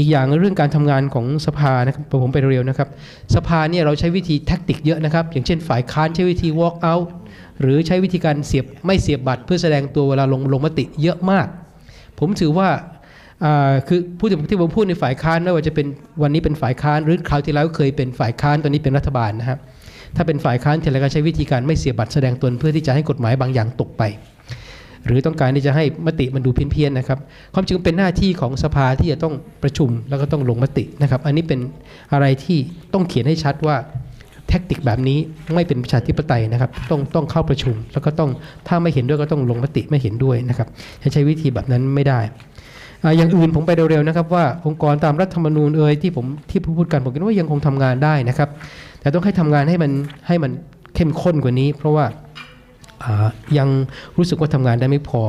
อีกอย่างเรื่องการทำงานของสภานะครับผมไปเร็วนะครับ สภาเนี่ยเราใช้วิธีแท็กติกเยอะนะครับ อย่างเช่นฝ่ายค้านใช้วิธี walk out หรือใช้วิธีการเสียบไม่เสียบบัตร เพื่อแสดงตัวเวลาลงลงมติเยอะมาก ผมถือว่าคือผู้ที่ที่ผมพูดในฝ่ายค้านไม่ว่าจะเป็นวันนี้เป็นฝ่ายค้านหรือคราวที่แล้วเคยเป็นฝ่ายค้านตอนนี้เป็นรัฐบาลนะครับถ้าเป็นฝ่ายค้านเทเลก็ใช้วิธีการไม่เสียบบัตรแสดงตนเพื่อที่จะให้กฎหมายบางอย่างตกไป หรือต้องการที่จะให้มติมันดูเพี้ยนๆนะครับ ความจริงเป็นหน้าที่ของสภาที่จะต้องประชุมแล้วก็ต้องลงมตินะครับ อันนี้เป็นอะไรที่ต้องเขียนให้ชัดว่าแท็กติกแบบนี้ไม่เป็นประชาธิปไตยนะครับ ต้องต้องเข้าประชุม แล้วก็ต้องถ้าไม่เห็นด้วยก็ต้องลงมติไม่เห็นด้วยนะครับใช้วิธีแบบนั้นไม่ได้อย่างอื่นผมไปเร็วๆนะครับว่าองค์กรตามรัฐธรรมนูญเอ่ยที่ผมที่พูดกันผมคิดว่ายังคงทำงานได้นะครับ แต่ต้องให้ทำงานให้มันให้มันเข้มข้นกว่านี้ เพราะว่า ยังรู้สึกว่าทำงานได้ไม่พอ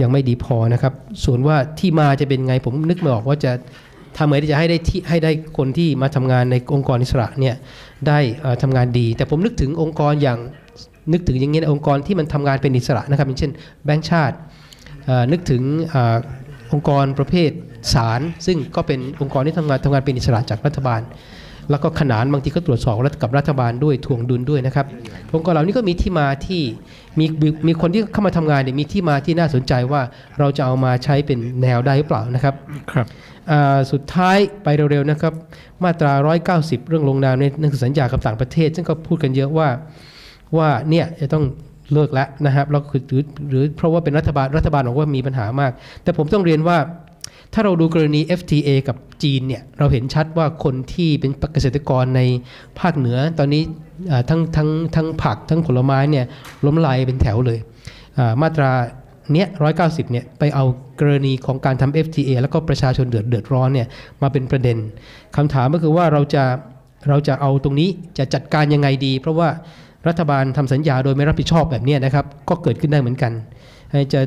ยังไม่ดีพอนะครับ ส่วนว่าที่มาจะเป็นไงผมนึกไม่ออกว่าจะทำไงที่จะให้ได้ที่ให้ได้คนที่มาทำงานในองค์กรอิสระเนี่ยได้เอ่อทำงานดี แต่ผมนึกถึงองค์กรอย่างนึกถึงอย่างนี้นะองค์กรที่มันทำงานเป็นอิสระนะครับอย่างเช่นแบงก์ชาตินึกถึงอาองค์กรประเภทศาลซึ่งก็เป็นองค์กรที่ทำงานทำงานเป็นอิสระจากรัฐบาล แล้วก็ขนานบางทีก็ตรวจสอบกับรัฐบาลด้วยทวงดุลด้วยนะครับองค์กรเหล่านี้ก็มีที่มาที่มีมีมีคนที่เข้ามาทำงานเนี่ยมีที่มาที่น่าสนใจว่าเราจะเอามาใช้เป็นแนวได้หรือเปล่านะครับครับอ่าสุดท้ายไปเร็วๆนะครับ มาตรา 190 เรื่องลงนามในหนังสือสัญญากับต่างประเทศ ซึ่งก็พูดกันเยอะว่าว่าเนี่ยจะต้องเลิกแล้วนะครับแล้วคือหรือหรือเพราะว่าเป็นรัฐบาลรัฐบาลบอกว่ามีปัญหามาก แต่ผมต้องเรียนว่า ถ้าเราดูกรณี FTA กับจีนเนี่ยเราเห็นชัดว่าคนที่เป็นเกษตรกรในภาคเหนือตอนนี้ทั้งทั้งทั้งผักทั้งผลไม้เนี่ยล้มลายเป็นแถวเลย มาตราเนี้ยร้อยเก้าสิบเนี่ยไปเอากรณีของการทำ FTA แล้วก็ประชาชนเดือดเดือดร้อนเนี่ยมาเป็นประเด็นคำถามก็คือว่าเราจะเราจะเอาตรงนี้จะจัดการยังไงดี เพราะว่ารัฐบาลทำสัญญาโดยไม่รับผิดชอบแบบนี้นะครับ ก็เกิดขึ้นได้เหมือนกัน จะ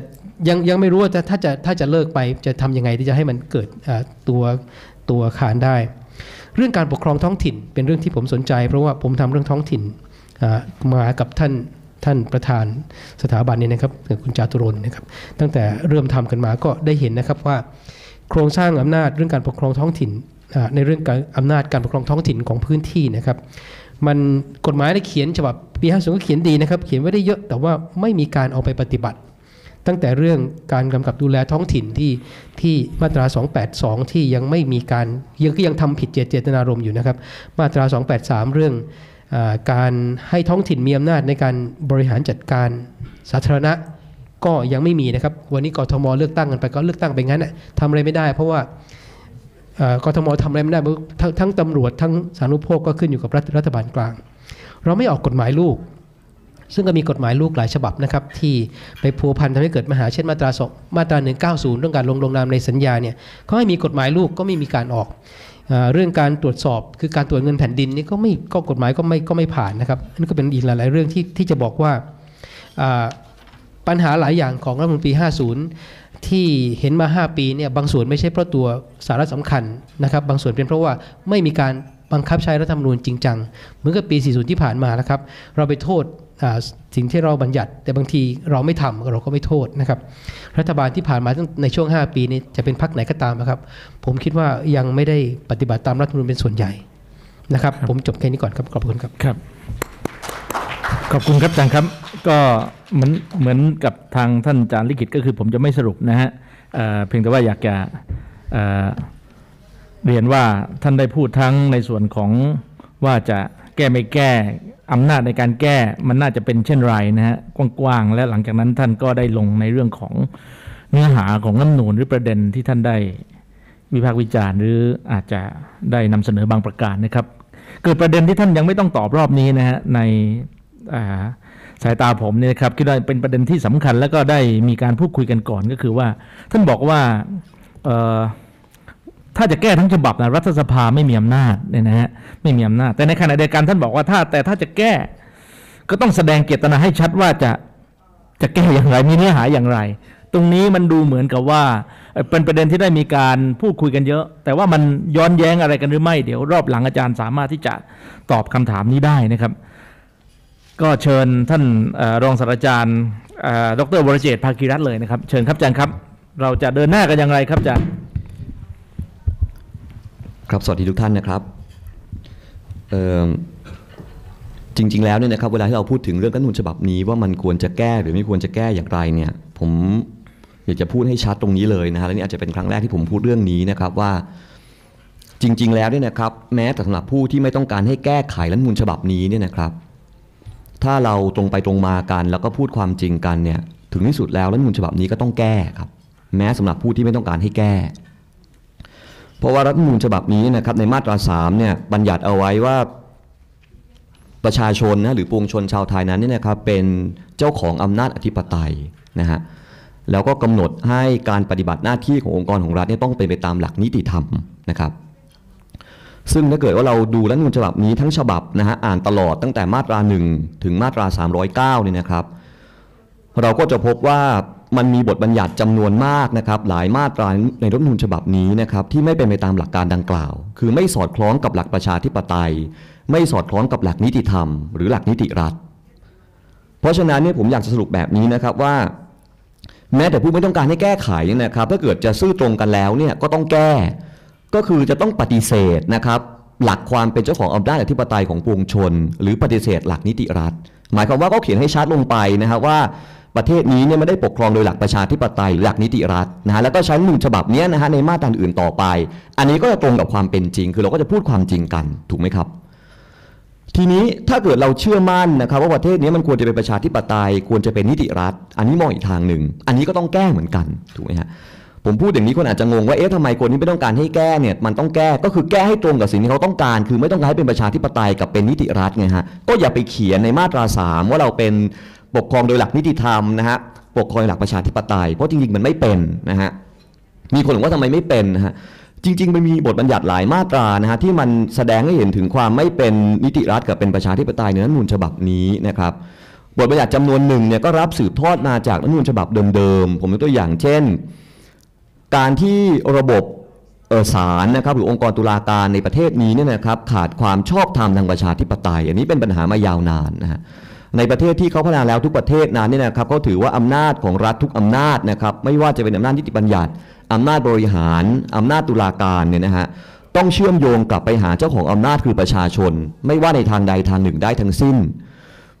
ยังยังไม่รู้ว่าจะถ้าจะถ้าจะเลิกไปจะทำยังไงที่จะให้มันเกิดตัวตัวอาคารได้ เรื่องการปกครองท้องถิ่นเป็นเรื่องที่ผมสนใจ เพราะว่าผมทำเรื่องท้องถิ่นมากับท่านท่านประธานสถาบันนี่ยนะครับคุณจาตุรนนะครับ ตั้งแต่เริ่มทำกันมาก็ได้เห็นนะครับว่า โครงสร้างอำนาจเรื่องการปกครองท้องถิ่นในเรื่องการอำนาจการปกครองท้องถิ่นของพื้นที่นะครับ มันกฎหมายได้เขียนฉบับปี50ก็เขียนดีนะครับ เขียนไว้ได้เยอะแต่ว่าไม่มีการเอาไปปฏิบัติ ตั้งแต่เรื่องการกำกับดูแลท้องถิ่นที่ที่มาตรา 282 ที่ยังไม่มีการยังก็ยังทำผิดเจตนารมณ์อยู่นะครับ มาตรา 283 เรื่องอการให้ท้องถิ่นมีอำนาจในการบริหารจัดการสาธารณะก็ยังไม่มีนะครับ วันนี้กทมเลือกตั้งกันไปก็เลือกตั้งไปงั้นนะทำอะไรไม่ได้ เพราะว่ากทมทำอะไรไม่ได้ทั้งตำรวจทั้งสารณูปโภคก็ขึ้นอยู่กับรัฐรัฐบาลกลาง เราไม่ออกกฎหมายลูก ซึ่งก็มีกฎหมายลูกหลายฉบับนะครับที่ไปพัวพันทำให้เกิดปัญหาเช่นมาตราสองมาตรา 190 เรื่องการลงลงนามในสัญญาเนี่ยเขาให้มีกฎหมายลูกก็ไม่มีการออกเรื่องการตรวจสอบคือการตรวจเงินแผ่นดินนี่ก็ไม่ก็กฎหมายก็ไม่ก็ไม่ผ่านนะครับอันนี้ก็เป็นอีกหลาย ๆ เรื่องที่ที่จะบอกว่าปัญหาหลายอย่างของรัฐมนูญปี50 ที่เห็นมา 5 ปีเนี่ยบางส่วนไม่ใช่เพราะตัวสาระสำคัญนะครับบางส่วนเป็นเพราะว่าไม่มีการบังคับใช้รัฐธรรมนูญจริงจังเหมือนกับปี 40 ที่ผ่านมานะครับ เราไปโทษ สิ่งที่เราบัญญัติ แต่บางทีเราไม่ทำเราก็ไม่โทษนะครับ รัฐบาลที่ผ่านมาตั้งในช่วง 5 ปีนี้จะเป็นพรรคไหนก็ตามนะครับ ผมคิดว่ายังไม่ได้ปฏิบัติตามรัฐธรรมนูญเป็นส่วนใหญ่นะครับ ผมจบแค่นี้ก่อนครับขอบคุณครับครับ ขอบคุณครับอาจารย์ครับ ก็เหมือนเหมือนกับทางท่านอาจารย์ลิขิตก็คือผมจะไม่สรุปนะฮะเอ่อเพียงแต่ว่าอยากจะเอ่อเรียนว่าท่านได้พูดทั้งในส่วนของว่าจะแก้ไม่แก้ อำนาจในการแก้มันน่าจะเป็นเช่นไรนะฮะกว้างๆและหลังจากนั้นท่านก็ได้ลงในเรื่องของเนื้อหาของรัฐธรรมนูญหรือประเด็นที่ท่านได้วิพากษ์วิจารณ์หรืออาจจะได้นำเสนอบางประการนะครับ เกิดประเด็นที่ท่านยังไม่ต้องตอบรอบนี้นะฮะในาสายตาผมเนี่ยครับคิดว่าเป็นประเด็นที่สำคัญแล้วก็ได้มีการพูดคุยกันก่อนก็คือว่า ท่านบอกว่า ถ้าจะแก้ทั้งฉบับนะรัฐสภาไม่มีอำนาจเนี่ยนะฮะไม่มีอำนาจ แต่ในขณะเดียวกันท่านบอกว่าถ้าแต่ถ้าจะแก้ ก็ต้องแสดงเจตนาให้ชัดว่าจะจะแก้อย่างไรมีเนื้อหาอย่างไร ตรงนี้มันดูเหมือนกับว่าเป็นประเด็นที่ได้มีการพูดคุยกันเยอะ แต่ว่ามันย้อนแย้งอะไรกันหรือไม่เดี๋ยวรอบหลังอาจารย์สามารถที่จะตอบคำถามนี้ได้นะครับ ก็เชิญท่านอรองศาสตราจารย์อ่อดรวรเจตภาคีรัตเลยนะครับ เชิญครับอาจารย์ครับ เราจะเดินหน้ากันอย่างไรครับอาจารย์ ครับสวัสดีทุกท่านนะครับจริง ๆ แล้วเนี่ยนะครับเวลาที่เราพูดถึงเรื่องรัฐธรรมนูญฉบับนี้ว่ามันควรจะแก้หรือไม่ควรจะแก้อย่างไรเนี่ยผมอยากจะพูดให้ชัดตรงนี้เลยนะฮะและนี่อาจจะเป็นครั้งแรกที่ผมพูดเรื่องนี้นะครับว่าจริง ๆ แล้วเนี่ยนะครับแม้แต่สำหรับผู้ที่ไม่ต้องการให้แก้ไขรัฐธรรมนูญฉบับนี้เนี่ยนะครับ ถ้าเราตรงไปตรงมากันแล้วก็พูดความจริงกันเนี่ยถึงที่สุดแล้วรัฐธรรมนูญฉบับนี้ก็ต้องแก้ครับแม้สำหรับผู้ที่ไม่ต้องการให้แก้ เพราะว่ารัฐมนูญฉบับนี้นะครับในมาตราสามเนี่ยบัญญัติเอาไว้ว่าประชาชนนะหรือปวงชนชาวไทยนั้นเนี่ยนะครับเป็นเจ้าของอำนาจอธิปไตยนะฮะแล้วก็กำหนดให้การปฏิบัติหน้าที่ขององค์กรของรัฐเนี่ยต้องเป็นไปตามหลักนิติธรรมนะครับซึ่งถ้าเกิดว่าเราดูรัฐมนูญฉบับนี้ทั้งฉบับนะฮะอ่านตลอดตั้งแต่มาตรา 1 ถึงมาตรา 309เนี่ยนะครับ เราก็จะพบว่า มันมีบทบัญญัติจำนวนมากนะครับหลายมาตราในรัฐธรรมนูญฉบับนี้นะครับที่ไม่เป็นไปตามหลักการดังกล่าว คือไม่สอดคล้องกับหลักประชาธิปไตย ไม่สอดคล้องกับหลักนิติธรรม หรือหลักนิติรัฐ เพราะฉะนั้นเนี่ยผมอยากจะสรุปแบบนี้นะครับว่า แม้แต่ผู้ไม่ต้องการให้แก้ไขเนี่ยนะครับถ้าเกิดจะซื่อตรงกันแล้วเนี่ยก็ต้องแก้ ก็คือจะต้องปฏิเสธนะครับหลักความเป็นเจ้าของอำนาจอธิปไตยของปวงชน หรือปฏิเสธหลักนิติรัฐ หมายความว่าก็เขียนให้ชัดลงไปนะครับว่า ประเทศนี้เนี่ยไม่ได้ปกครองโดยหลักประชาธิปไตยหรือหลักนิติรัฐนะฮะแล้วก็ใช้รัฐธรรมนูญฉบับนี้นะฮะในมาตราอื่นต่อไป อันนี้ก็จะตรงกับความเป็นจริง คือเราก็จะพูดความจริงกันถูกไหมครับ ทีนี้ถ้าเกิดเราเชื่อมั่นนะครับว่าประเทศนี้มันควรจะเป็นประชาธิปไตย ควรจะเป็นนิติรัฐ อันนี้มองอีกทางหนึ่งอันนี้ก็ต้องแก้เหมือนกันถูกไหมฮะผมพูดอย่างนี้คนอาจจะงงว่าเอ๊ะทำไมคนที่ไม่ต้องการให้แก้เนี่ยมันต้องแก้ก็คือแก้ให้ตรงกับสิ่งที่เขาต้องการ คือไม่ต้องการให้เป็นประชาธิปไตยกับเป็นนิติรัฐไงฮะก็อย่าไปเขียนในมาตราสามว่าเราเป็น ปกครองโดยหลักนิติธรรมนะฮะปกครองหลักประชาธิปไตยเพราะจริงๆมันไม่เป็นนะฮะมีคนบอกว่าทำไมไม่เป็นนะฮะจริงๆมันมีบทบัญญัติหลายมาตรานะฮะที่มันแสดงให้เห็นถึงความไม่เป็นนิติรัฐกับเป็นประชาธิปไตยในรัฐมนูญฉบับนี้นะครับบทบัญญัติจำนวนหนึ่งเนี่ยก็รับสืบทอดมาจากรัฐมนูญฉบับเดิมๆผมยกตัวอย่างเช่น การที่ระบบศาลนะครับหรือองค์กรตุลาการในประเทศนี้เนี่ยนะครับขาดความชอบธรรมทางประชาธิปไตย อันนี้เป็นปัญหามายาวนานนะฮะ ในประเทศที่เขาพัฒนาแล้วทุกประเทศนั้นเนี่ยนะครับเขาถือว่าอำนาจของรัฐทุกอำนาจนะครับไม่ว่าจะเป็นอำนาจนิติบัญญัติอำนาจบริหารอำนาจตุลาการเนี่ยนะฮะต้องเชื่อมโยงกลับไปหาเจ้าของอำนาจคือประชาชน ไม่ว่าในทางใดทางหนึ่งได้ทั้งสิ้น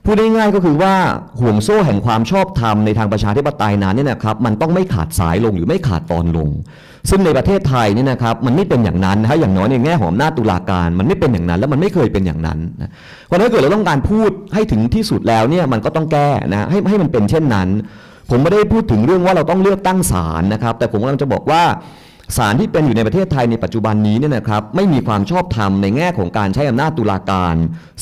พูดง่ายๆก็คือว่าห่วงโซ่แห่งความชอบธรรมในทางประชาธิปไตยนั้นเนี่ยนะครับมันต้องไม่ขาดสายลงหรือไม่ขาดตอนลง ซึ่งในประเทศไทยเนี่ยนะครับมันไม่เป็นอย่างนั้นนะฮะอย่างน้อยในแง่ของอำนาจตุลาการมันไม่เป็นอย่างนั้น แล้วมันไม่เคยเป็นอย่างนั้นนะเพราะฉะนั้นถ้าเกิดเราต้องการพูดให้ถึงที่สุดแล้วเนี่ยมันก็ต้องแก้นะให้ให้มันเป็นเช่นนั้น ผมไม่ได้พูดถึงเรื่องว่าเราต้องเลือกตั้งศาลนะครับ แต่ผมกำลังจะบอกว่าศาลที่เป็นอยู่ในประเทศไทยในปัจจุบันนี้เนี่ยนะครับไม่มีความชอบธรรมในแง่ของการใช้อำนาจตุลาการ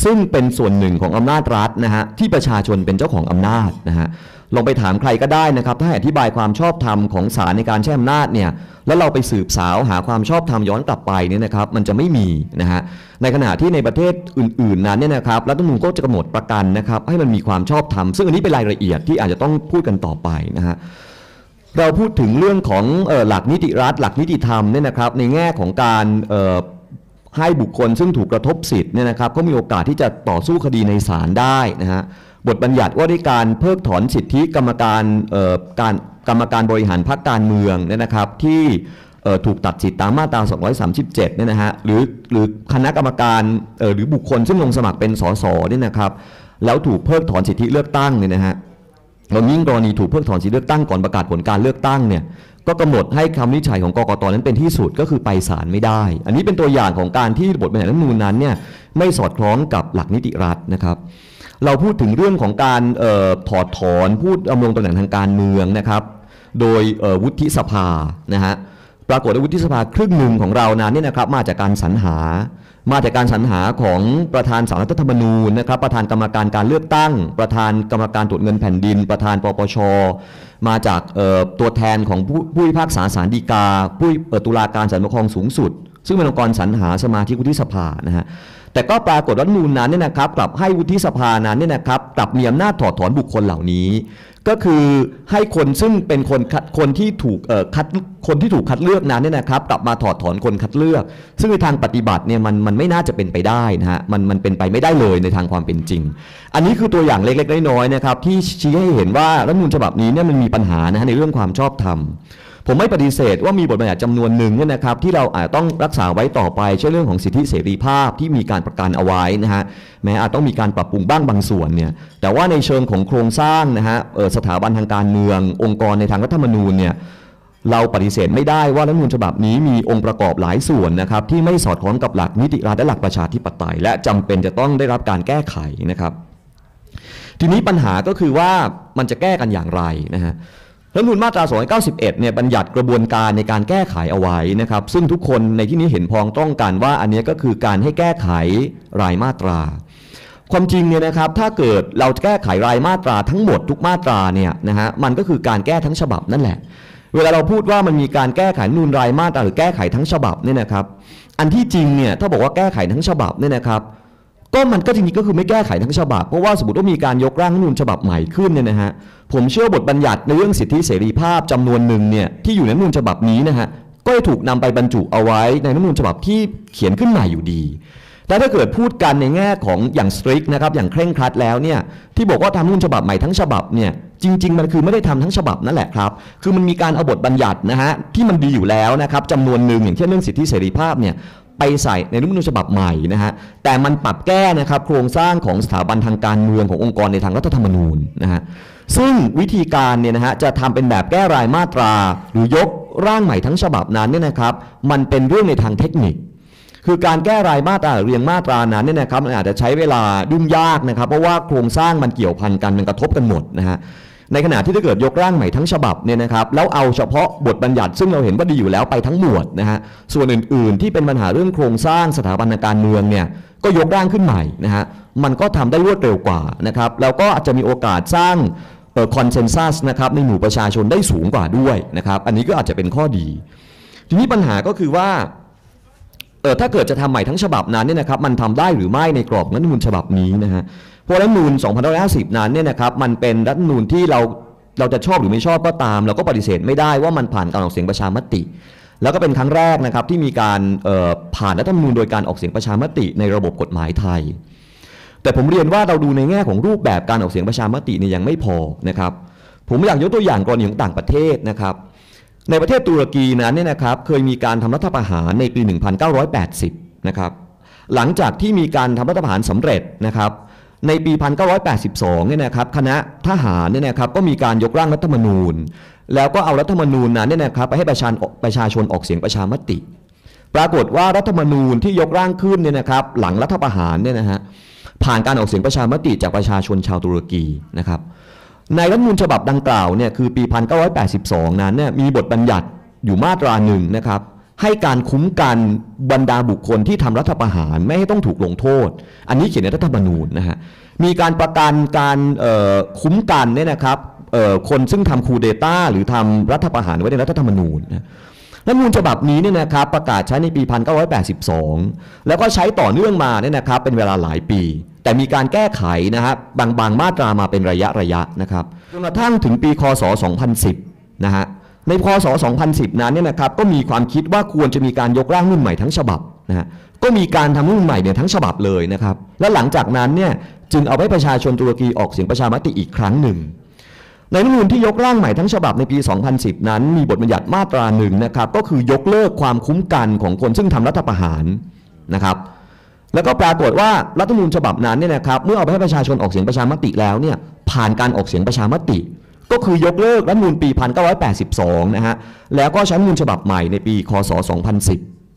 ซึ่งเป็นส่วนหนึ่งของอำนาจรัฐนะฮะที่ประชาชนเป็นเจ้าของอำนาจนะฮะ ลองไปถามใครก็ได้นะครับ ถ้าอธิบายความชอบธรรมของศาลในการใช้อำนาจเนี่ยแล้วเราไปสืบสาวหาความชอบธรรมย้อนกลับไปเนี่ยนะครับมันจะไม่มีนะฮะในขณะที่ในประเทศอื่น ๆ นั้นเนี่ยนะครับรัฐธรรมนูญก็จะกำหนดประกันนะครับให้มันมีความชอบธรรมซึ่งอันนี้เป็นรายละเอียดที่อาจจะต้องพูดกันต่อไปนะฮะเราพูดถึงเรื่องของออหลักนิติรัฐ หลักนิติธรรมเนี่ยนะครับในแง่ของการให้บุคคลซึ่งถูกกระทบสิทธิ์เนี่ยนะครับก็มีโอกาสที่จะต่อสู้คดีในศาลได้นะฮะ บทบัญญัติว่าด้วยการเพิกถอนสิทธิกรรมการการกรรมการบริหารพรรคการเมืองเนี่ยนะครับที่ถูกตัดสิทธิตามมาตรา 237 เนี่ยนะฮะหรือหรือคณะกรรมการหรือบุคคลซึ่งลงสมัครเป็นสสเนี่ยนะครับแล้วถูกเพิกถอนสิทธิเลือกตั้งเนี่ยนะฮะเรายิ่งกรณีถูกเพิกถอนสิทธิเลือกตั้งก่อนประกาศผลการเลือกตั้งเนี่ยก็กำหนดให้คำวินิจฉัยของกกตนั้นเป็นที่สุดก็คือไปศาลไม่ได้ อันนี้เป็นตัวอย่างของการที่บทบัญญัติรัฐมนูญนั้นเนี่ยไม่สอดคล้องกับหลักนิติรัฐนะครับ เราพูดถึงเรื่องของการออถอดถอนพูดดำรงตำแหน่งทางการเมืองนะครับ โดยวุฒิสภานะฮะปรากฏว่าวุฒิสภาครึ่งหนึ่งของเรานั้นเนี่ยนะครับมาจากการสรรหา มาจากการสรรหาของประธานสารรัฐธรรมนูญนะครับ ประธานกรรมการการเลือกตั้ง ประธานกรรมการตรวจเงินแผ่นดิน ประธานปปช มาจากตัวแทนของผู้พิพากษาศาลฎีกาผู้ตุลาการศาลปกครองสูงสุด ซึ่งเป็นองค์กรสรรหาสมาชิกวุฒิสภานะฮะ แต่ก็ปรากฏว่ารัฐมนูญนั้นเนี่ยนะครับกลับให้วุฒิสภานั้นเนี่ยนะครับกลับมีอำนาจถอดถอนบุคคลเหล่านี้ ก็คือให้คนซึ่งเป็นคนคัดคนที่ถูกคัดคนที่ถูกคัดเลือกนั้นเนี่ยนะครับกลับมาถอดถอนคนคัดเลือก ซึ่งในทางปฏิบัติเนี่ยมันมันไม่น่าจะเป็นไปได้นะฮะมันมันเป็นไปไม่ได้เลยในทางความเป็นจริง อันนี้คือตัวอย่างเล็กๆน้อยๆนะครับที่ชี้ให้เห็นว่ารัฐมนูญฉบับนี้เนี่ยมันมีปัญหานะฮะในเรื่องความชอบธรรม ผมไม่ปฏิเสธว่ามีบทบัญญัติจำนวนหนึ่งเนี่ยนะครับที่เราอาจต้องรักษาไว้ต่อไปเช่นเรื่องของสิทธิเสรีภาพที่มีการประกันเอาไว้นะฮะแม้อาจต้องมีการปรับปรุงบ้างบางส่วนเนี่ยแต่ว่าในเชิงของโครงสร้างนะฮะสถาบันทางการเมือง องค์กรในทางรัฐธรรมนูญเนี่ยเราปฏิเสธไม่ได้ว่ารัฐมนูญฉบับนี้มีองค์ประกอบหลายส่วนนะครับที่ไม่สอดคล้องกับหลักนิติรัฐและหลักประชาธิปไตย และจำเป็นจะต้องได้รับการแก้ไขนะครับ ทีนี้ปัญหาก็คือว่ามันจะแก้กันอย่างไรนะฮะ รัฐมนูญมาตรา 291 เนี่ยบัญญัติกระบวนการในการแก้ไขเอาไว้นะครับ ซึ่งทุกคนในที่นี้เห็นพ้องต้องกันว่าอันนี้ก็คือการให้แก้ไขรายมาตรา ความจริงเนี่ยนะครับถ้าเกิดเราแก้ไขรายมาตราทั้งหมดทุกมาตราเนี่ยนะฮะมันก็คือการแก้ทั้งฉบับนั่นแหละ เวลาเราพูดว่ามันมีการแก้ไขนูญรายมาตราหรือแก้ไขทั้งฉบับเนี่ยนะครับ อันที่จริงเนี่ยถ้าบอกว่าแก้ไขทั้งฉบับเนี่ยนะครับ ก็มันก็จริงๆก็คือไม่แก้ไขทั้งฉบับ เพราะว่าสมมติว่ามีการยกร่างรัฐธรรมนูญฉบับใหม่ขึ้นเนี่ยนะฮะผมเชื่อบทบัญญัติในเรื่องสิทธิเสรีภาพจำนวนหนึ่งเนี่ยที่อยู่ในรัฐธรรมนูญฉบับนี้นะฮะก็จะถูกนำไปบรรจุเอาไว้ในรัฐธรรมนูญฉบับที่เขียนขึ้นใหม่อยู่ดีแต่ถ้าเกิดพูดกันในแง่ของอย่างสตริกนะครับอย่างเคร่งครัดแล้วเนี่ยที่บอกว่าทำรัฐธรรมนูญฉบับใหม่ทั้งฉบับเนี่ยจริง ๆ มันคือไม่ได้ทำทั้งฉบับนั่นแหละครับ คือมันมีการเอาบทบัญญัตินะฮะที่มันดีอยู่แล้วนะครับจำนวนหนึ่งอย่างเช่นเรื่องสิทธิเสรีภาพเนี่ย ไปใส่ในรัฐมนูญฉบับใหม่นะฮะแต่มันปรับแก้นะครับโครงสร้างของสถาบันทางการเมืองขององค์กรในทางรัฐธรรมนูญนะฮะซึ่งวิธีการเนี่ยนะฮะจะทำเป็นแบบแก้รายมาตรา หรือยกร่างใหม่ทั้งฉบับนั้นเนี่ยนะครับมันเป็นเรื่องในทางเทคนิค คือการแก้รายมาตราหรือเรียงมาตรานั้นเนี่ยนะครับมันอาจจะใช้เวลายุ่งยากนะครับเพราะว่าโครงสร้างมันเกี่ยวพันกันมันกระทบกันหมดนะฮะ ในขณะที่ถ้าเกิดยกร่างใหม่ทั้งฉบับเนี่ยนะครับแล้วเอาเฉพาะบทบัญญัติ ซึ่งเราเห็นว่าดีอยู่แล้วไปทั้งหมวดนะฮะส่วนอื่นๆ ที่เป็นปัญหาเรื่องโครงสร้างสถาบันการเมืองเนี่ยก็ยกร่างขึ้นใหม่นะฮะมันก็ทำได้รวดเร็วกว่านะครับแล้วก็อาจจะมีโอกาสสร้างคอนเซนแซสนะครับในหมู่ประชาชนได้สูงกว่าด้วยนะครับอันนี้ก็อาจจะเป็นข้อดี ทีนี้ปัญหาก็คือว่าเออถ้าเกิดจะทำใหม่ทั้งฉบับนั้นเนี่ยนะครับมันทำได้หรือไม่ในกรอบรัฐธรรมนูญฉบับนี้นะฮะ เพราะรัฐธรรมนูญ2550 นั้นเนี่ยนะครับมันเป็นรัฐมนูญที่เราเราจะชอบหรือไม่ชอบก็ตาม เราก็ปฏิเสธไม่ได้ว่ามันผ่านการออกเสียงประชามติ แล้วก็เป็นครั้งแรกนะครับที่มีการผ่านรัฐธรรมนูญโดยการออกเสียงประชามติในระบบกฎหมายไทย แต่ผมเรียนว่าเราดูในแง่ของรูปแบบการออกเสียงประชามติเนี่ยยังไม่พอนะครับผมอยากยกตัวอย่างกรณีของต่างประเทศนะครับในประเทศตุรกีนั้นเนี่ยนะครับเคยมีการทำรัฐประหารในปี 1980 นะครับหลังจากที่มีการทำรัฐประหารสำเร็จนะครับ ในปี 1982 เนี่ยนะครับคณะทหารเนี่ยนะครับก็มีการยกร่างรัฐธรรมนูญ แล้วก็เอารัฐธรรมนูญนั้นเนี่ยนะครับไปให้ประชาประชาชนออกเสียงประชามติ ปรากฏว่ารัฐธรรมนูญที่ยกร่างขึ้นเนี่ยนะครับหลังรัฐประหารเนี่ยนะฮะผ่านการออกเสียงประชามติจากประชาชนชาวตุรกีนะครับในรัฐธรรมนูญฉบับดังกล่าวเนี่ยคือปี 1982 นั้นเนี่ยมีบทบัญญัติอยู่มาตราหนึ่งนะครับ ให้การคุ้มกันบรรดาบุคคลที่ทำรัฐประหารไม่ให้ต้องถูกลงโทษ อันนี้เขียนในรัฐธรรมนูญนะฮะมีการประกันการคุ้มกันเนี่ยนะครับคนซึ่งทำคูเดต้าหรือทำรัฐประหารไว้ในรัฐธรรมนูญนะรัฐธรรมนูญฉบับนี้เนี่ยนะครับประกาศใช้ในปี 1982 แล้วก็ใช้ต่อเนื่องมาเนี่ยนะครับเป็นเวลาหลายปี แต่มีการแก้ไขนะฮะบางบางมาตรามาเป็นระยะระยะนะครับจนกระทั่งถึงปีคศ 2010 นะฮะ ในพศ 2010 นั้นเนี่ยนะครับก็มีความคิดว่าควรจะมีการยกร่างรุ่นใหม่ทั้งฉบับนะฮะก็มีการทำรุ่นใหม่เนี่ยทั้งฉบับเลยนะครับและหลังจากนั้นเนี่ยจึงเอาให้ประชาชนตุรกีออกเสียงประชามติอีกครั้งหนึ่ง ในรัฐธรรมนูญที่ยกร่างใหม่ทั้งฉบับในปี 2010 นั้น มีบทบัญญัติมาตราหนึ่งนะครับก็คือยกเลิกความคุ้มกันของคนซึ่งทำรัฐประหารนะครับแล้วก็ปรากฏว่ารัฐธรรมนูญฉบับนั้นเนี่ยนะครับเมื่อเอาไปให้ประชาชนออกเสียงประชามติแล้วเนี่ยผ่านการออกเสียงประชามติ ก็คือยกเลิกรัฐธรรมนูญปี 1982 นะฮะ แล้วก็ใช้รัฐมนูญฉบับใหม่ในปี คศ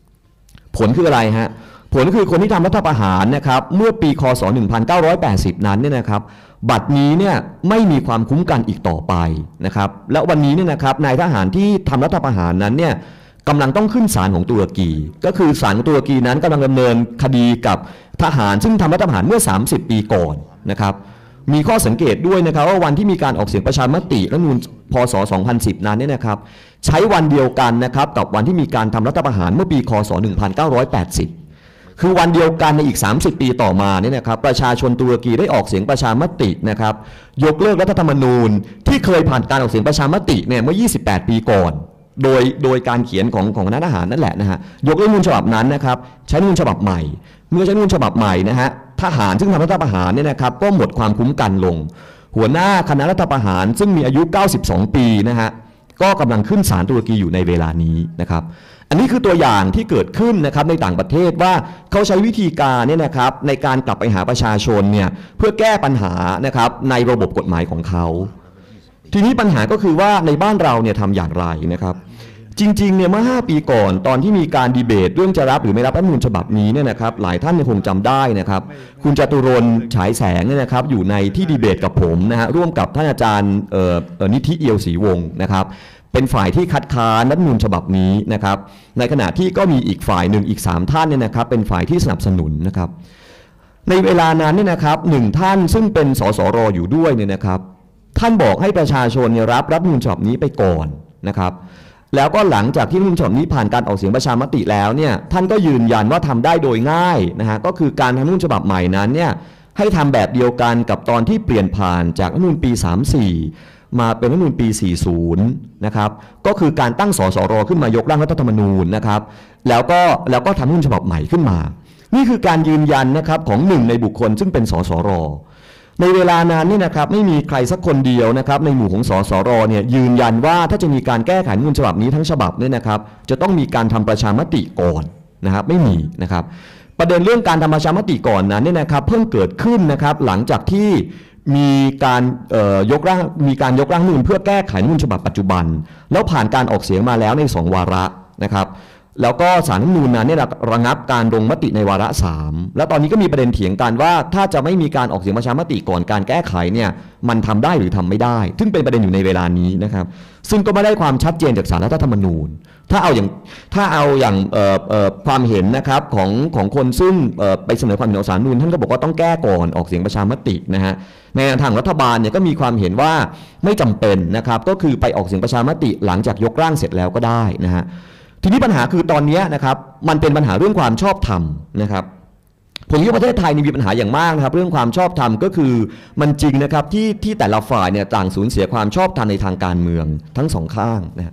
2010 ผลคืออะไรฮะ ผลคือคนที่ทำรัฐประหารนะครับ เมื่อปี คศ 1980 นั้นเนี่ยนะครับ บัตรนี้เนี่ยไม่มีความคุ้มกันอีกต่อไปนะครับ และวันนี้เนี่ยนะครับ นายทหารที่ทำรัฐประหารนั้นเนี่ยกำลังต้องขึ้นศาลของตุรกี ก็คือศาลของตุรกีนั้นกำลังดำเนินคดีกับทหารซึ่งทำรัฐประหารเมื่อ 30 ปีก่อนนะครับ มีข้อสังเกตด้วยนะครับว่าวันที่มีการออกเสียงประชามติรัฐธรรมนูญพศ 2010 นั้นเนี่ยนะครับ ใช้วันเดียวกันนะครับกับวันที่มีการทำรัฐประหารเมื่อปี คศ 1980 คือวันเดียวกันในอีก 30 ปีต่อมาเนี่ยนะครับประชาชนตุรกีได้ออกเสียงประชามตินะครับยกเลิกรัฐธรรมนูญที่เคยผ่านการออกเสียงประชามติเนี่ยเมื่อ 28 ปีก่อน โดยโดยการเขียนของของคณะทหารนั่นแหละนะฮะยกเลิกมนูญฉบับนั้นนะครับใช้มนูญฉบับใหม่ เมื่อใช้มนูญฉบับใหม่นะฮะทหารซึ่งทำรัฐประหารเนี่ยนะครับก็หมดความคุ้มกันลง หัวหน้าคณะรัฐประหารซึ่งมีอายุ 92 ปีนะฮะก็กำลังขึ้นศาลตุรกีอยู่ในเวลานี้นะครับอันนี้คือตัวอย่างที่เกิดขึ้นนะครับในต่างประเทศว่าเขาใช้วิธีการเนี่ยนะครับในการกลับไปหาประชาชนเนี่ยเพื่อแก้ปัญหานะครับในระบบกฎหมายของเขา ทีนี้ปัญหาก็คือว่าในบ้านเราเนี่ยทำอย่างไรนะครับ จริงๆเนี่ยเมื่อ 5 ปีก่อนตอนที่มีการดีเบต เรื่องจะรับหรือไม่รับรัฐธรรมนูญฉบับนี้เนี่ยนะครับหลายท่านคงจำได้นะครับ คุณจตุรนฉายแสงเนี่ยนะครับอยู่ในที่ดีเบตกับผมนะฮะร่วมกับท่านอาจารย์นิธิเอียวศรีวงศ์นะครับเป็นฝ่ายที่คัดค้านรัฐมนูญฉบับนี้นะครับ ในขณะที่ก็มีอีกฝ่ายหนึ่งอีก 3 ท่านเนี่ยนะครับ เป็นฝ่ายที่สนับสนุนนะครับ ในเวลานั้นเนี่ยนะครับหนึ่งท่านซึ่งเป็นสสรอยู่ด้วยเนี่ยนะครับ ท่านบอกให้ประชาชนเนี่ยรับรัฐธรรมนูญฉบับนี้ไปก่อนนะครับแล้วก็หลังจากที่รัฐธรรมนูญฉบับนี้ผ่านการออกเสียงประชามติแล้วเนี่ยท่านก็ยืนยันว่าทำได้โดยง่ายนะฮะก็คือการทำรัฐธรรมนูญฉบับใหม่นั้นเนี่ยให้ทำแบบเดียวกันกับตอนที่เปลี่ยนผ่านจากรัฐธรรมนูญปี 34 มาเป็นรัฐธรรมนูญปี 40 นะครับก็คือการตั้งสสรขึ้นมายกร่างรัฐธรรมนูญนะครับแล้วก็แล้วก็ทำรัฐธรรมนูญฉบับใหม่ขึ้นมา นี่คือการยืนยันนะครับของหนึ่งในบุคคลซึ่งเป็นสสร ในเวลานั้นนี่นะครับไม่มีใครสักคนเดียวนะครับในหมู่ของสสรเนี่ยยืนยันว่าถ้าจะมีการแก้ไขรัฐมนูญฉบับนี้ทั้งฉบับเนี่ยนะครับจะต้องมีการทำประชามติก่อนนะครับไม่มีนะครับประเด็นเรื่องการทำประชามติก่อนนั้นเนี่ยนะครับเพิ่งเกิดขึ้นนะครับหลังจากที่มีการเอ่ยกร่างมีการยกร่างนูญเพื่อแก้ไขมนูญฉบับปัจจุบัน แล้วผ่านการออกเสียงมาแล้วในสองวาระนะครับ แล้วก็สารรัฐธรรมนูญนั้นเนี่ยระงับการลงมติในวาระสามแล้วตอนนี้ก็มีประเด็นเถียงกันว่า ถ้าจะไม่มีการออกเสียงประชามติก่อนการแก้ไขเนี่ยมันทำได้หรือทำไม่ได้ ซึ่งเป็นประเด็นอยู่ในเวลานี้นะครับ ซึ่งก็ไม่ได้ความชัดเจนจากสารรัฐธรรมนูญ ถ้าเอาอย่างถ้าเอาอย่างความเห็นนะครับของของคนซึ่งไปเสนอความเห็นต่อสารนูญท่านก็บอกว่าต้องแก้ก่อนออกเสียงประชามตินะฮะในทางรัฐบาลเนี่ยก็มีความเห็นว่าไม่จำเป็นนะครับก็คือไปออกเสียงประชามติหลังจากยกร่างเสร็จแล้วก็ได้นะฮะ ทีนี้ปัญหาคือตอนนี้นะครับมันเป็นปัญหาเรื่องความชอบธรรมนะครับผมคิดว่าประเทศไทยนี่มีปัญหาอย่างมากนะครับ เรื่องความชอบธรรมก็คือมันจริงนะครับที่ที่แต่ละฝ่ายเนี่ยต่างสูญเสียความชอบธรรมในทางการเมืองทั้งสองข้างนะ